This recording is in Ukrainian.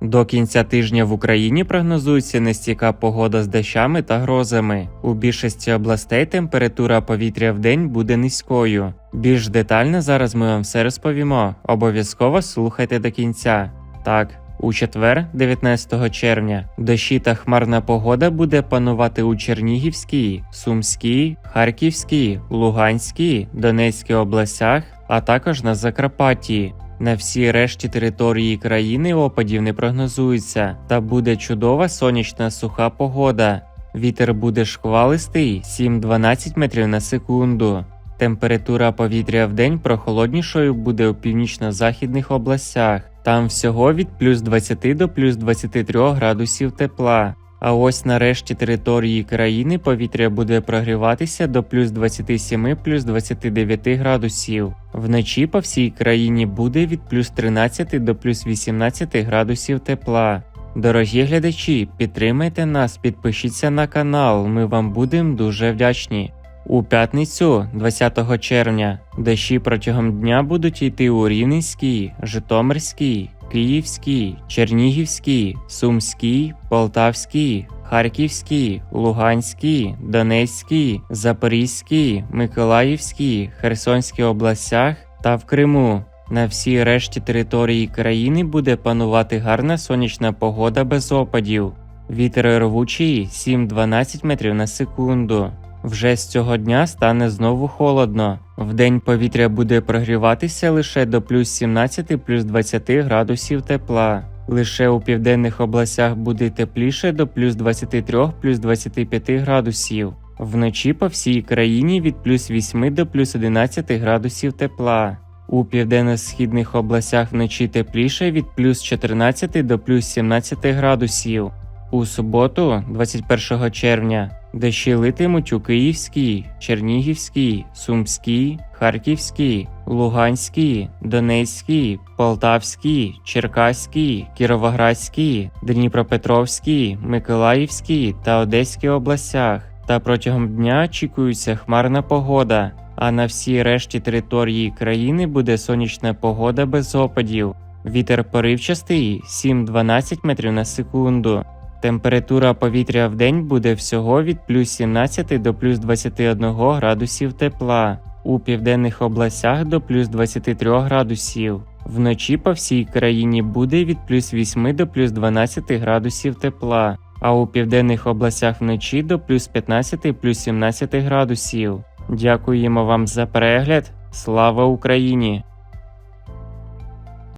До кінця тижня в Україні прогнозується нестійка погода з дощами та грозами. У більшості областей температура повітря в день буде низькою. Більш детально зараз ми вам все розповімо. Обов'язково слухайте до кінця. Так. У четвер, 19 червня, дощі та хмарна погода буде панувати у Чернігівській, Сумській, Харківській, Луганській, Донецькій областях, а також на Закарпатті. На всій решті території країни опадів не прогнозується, та буде чудова сонячна суха погода. Вітер буде шквалистий 7-12 метрів на секунду. Температура повітря в день прохолоднішою буде у північно-західних областях. Там всього від плюс 20 до плюс 23 градусів тепла. А ось на решті території країни повітря буде прогріватися до плюс 27 плюс 29 градусів. Вночі по всій країні буде від плюс 13 до плюс 18 градусів тепла. Дорогі глядачі, підтримайте нас, підпишіться на канал, ми вам будемо дуже вдячні. У п'ятницю, 20 червня, дощі протягом дня будуть йти у Рівненській, Житомирській, Київській, Чернігівській, Сумській, Полтавській, Харківській, Луганській, Донецькій, Запорізькій, Миколаївській, Херсонській областях та в Криму. На всій решті території країни буде панувати гарна сонячна погода без опадів. Вітер рвучий 7-12 метрів на секунду. Вже з цього дня стане знову холодно. Вдень повітря буде прогріватися лише до плюс 17 плюс 20 градусів тепла. Лише у південних областях буде тепліше до плюс 23 плюс 25 градусів. Вночі по всій країні від плюс 8 до плюс 11 градусів тепла. У південно-східних областях вночі тепліше від плюс 14 до плюс 17 градусів. У суботу, 21 червня, дощі литимуть у Київській, Чернігівській, Сумській, Харківській, Луганській, Донецькій, Полтавській, Черкаській, Кіровоградській, Дніпропетровській, Миколаївській та Одеській областях. Та протягом дня очікується хмарна погода. А на всій решті території країни буде сонячна погода без опадів. Вітер поривчастий 7-12 метрів на секунду. Температура повітря в день буде всього від плюс 17 до плюс 21 градусів тепла, у південних областях до плюс 23 градусів. Вночі по всій країні буде від плюс 8 до плюс 12 градусів тепла, а у південних областях вночі до плюс 15 плюс 17 градусів. Дякуємо вам за перегляд. Слава Україні!